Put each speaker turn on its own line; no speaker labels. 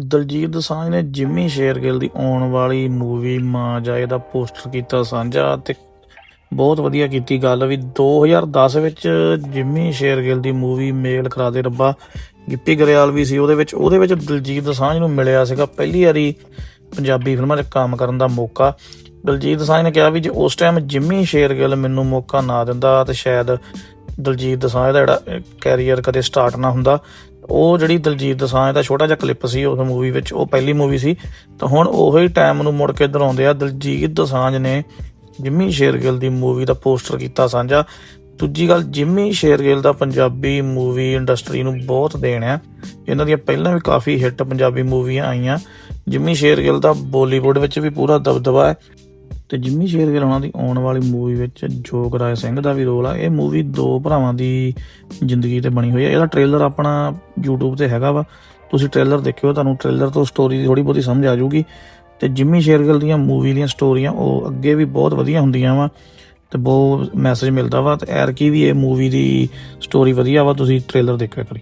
ਦਲਜੀਤ ਦਸਾਂਝ ਨੇ ਜਿਮੀ ਸ਼ੇਰਗਿੱਲ ਦੀ ਆਉਣ ਵਾਲੀ ਮੂਵੀ ਮਾਂ ਜਾਏ ਦਾ ਪੋਸਟਰ ਕੀਤਾ ਸਾਂਝਾ ਤੇ ਬਹੁਤ ਵਧੀਆ ਕੀਤੀ ਗੱਲ ਵੀ। 2010 ਵਿੱਚ ਜਿਮੀ ਸ਼ੇਰਗਿੱਲ ਦੀ ਮੂਵੀ ਮੇਲ ਕਰਾ ਦੇ ਰੱਬਾ। ਗਿੱਪੀ ਗਰੇਵਾਲ ਵੀ ਸੀ ਉਹਦੇ ਵਿੱਚ। ਉਹਦੇ ਵਿੱਚ ਦਲਜੀਤ ਦਸਾਂਝ ਨੂੰ ਮਿਲਿਆ ਸੀਗਾ ਪਹਿਲੀ ਵਾਰੀ ਪੰਜਾਬੀ ਫਿਲਮਾਂ 'ਚ ਕੰਮ ਕਰਨ ਦਾ ਮੌਕਾ। ਦਲਜੀਤ ਦਸਾਂਝ ਨੇ ਕਿਹਾ ਵੀ ਜੇ ਉਸ ਟਾਈਮ ਜਿਮੀ ਸ਼ੇਰਗਿੱਲ ਮੈਨੂੰ ਮੌਕਾ ਨਾ ਦਿੰਦਾ ਤਾਂ ਸ਼ਾਇਦ ਦਲਜੀਤ ਦਸਾਂਝ ਦਾ ਜਿਹੜਾ ਕੈਰੀਅਰ ਕਦੇ ਸਟਾਰਟ ਨਾ ਹੁੰਦਾ। ਉਹ ਜਿਹੜੀ ਦਲਜੀਤ ਦਸਾਂਝ ਦਾ ਛੋਟਾ ਜਿਹਾ ਕਲਿੱਪ ਸੀ ਉਸ ਮੂਵੀ ਵਿੱਚ, ਉਹ ਪਹਿਲੀ ਮੂਵੀ ਸੀ, ਤਾਂ ਹੁਣ ਉਹੀ ਟਾਈਮ ਨੂੰ ਮੁੜ ਕੇ ਦੁਹਰਾਉਂਦੇ ਆ, ਦਲਜੀਤ ਦਸਾਂਝ ਨੇ ਜਿੰਮੀ ਸ਼ੇਰਗਿੱਲ ਦੀ ਮੂਵੀ ਦਾ ਪੋਸਟਰ ਕੀਤਾ ਸਾਂਝਾ। ਦੂਜੀ ਗੱਲ, ਜਿੰਮੀ ਸ਼ੇਰਗਿੱਲ ਦਾ ਪੰਜਾਬੀ ਮੂਵੀ ਇੰਡਸਟਰੀ ਨੂੰ ਬਹੁਤ ਦੇਣ ਆ। ਇਹਨਾਂ ਦੀਆਂ ਪਹਿਲਾਂ ਵੀ ਕਾਫੀ ਹਿੱਟ ਪੰਜਾਬੀ ਮੂਵੀਆਂ ਆਈਆਂ। ਜਿੰਮੀ ਸ਼ੇਰਗਿੱਲ ਦਾ ਬਾਲੀਵੁੱਡ ਵਿੱਚ ਵੀ ਪੂਰਾ ਦਬਦਬਾ ਹੈ। ਤੇ ਜਿਮੀ ਸ਼ੇਰਗਿੱਲ ਉਹਨਾਂ ਦੀ ਆਉਣ ਵਾਲੀ ਮੂਵੀ ਵਿੱਚ ਜੋਗਰਾਏ ਸਿੰਘ ਦਾ ਵੀ ਰੋਲ ਆ। ਇਹ ਮੂਵੀ ਦੋ ਭਰਾਵਾਂ ਦੀ ਜ਼ਿੰਦਗੀ ਤੇ ਬਣੀ ਹੋਈ ਹੈ ਇਹਦਾ ਟ੍ਰੇਲਰ ਆਪਣਾ YouTube ਤੇ ਹੈਗਾ ਵਾ। ਤੁਸੀਂ ਟ੍ਰੇਲਰ ਦੇਖਿਓ, ਤੁਹਾਨੂੰ ਟ੍ਰੇਲਰ ਤੋਂ ਸਟੋਰੀ ਦੀ ਥੋੜੀ ਬਹੁਤੀ ਸਮਝ ਆ ਜਾਊਗੀ। ਤੇ ਜਿਮੀ ਸ਼ੇਰਗਿੱਲ ਦੀਆਂ ਮੂਵੀ ਦੀਆਂ ਸਟੋਰੀਆਂ ਉਹ ਅੱਗੇ ਵੀ ਬਹੁਤ ਵਧੀਆ ਹੁੰਦੀਆਂ ਵਾ ਤੇ ਬਹੁਤ ਮੈਸੇਜ ਮਿਲਦਾ ਵਾ। ਤੇ ਐਰ ਕੀ ਵੀ ਇਹ ਮੂਵੀ ਦੀ ਸਟੋਰੀ ਵਧੀਆ ਵਾ, ਤੁਸੀਂ ਟ੍ਰੇਲਰ ਦੇਖਿਆ ਕਰੀ।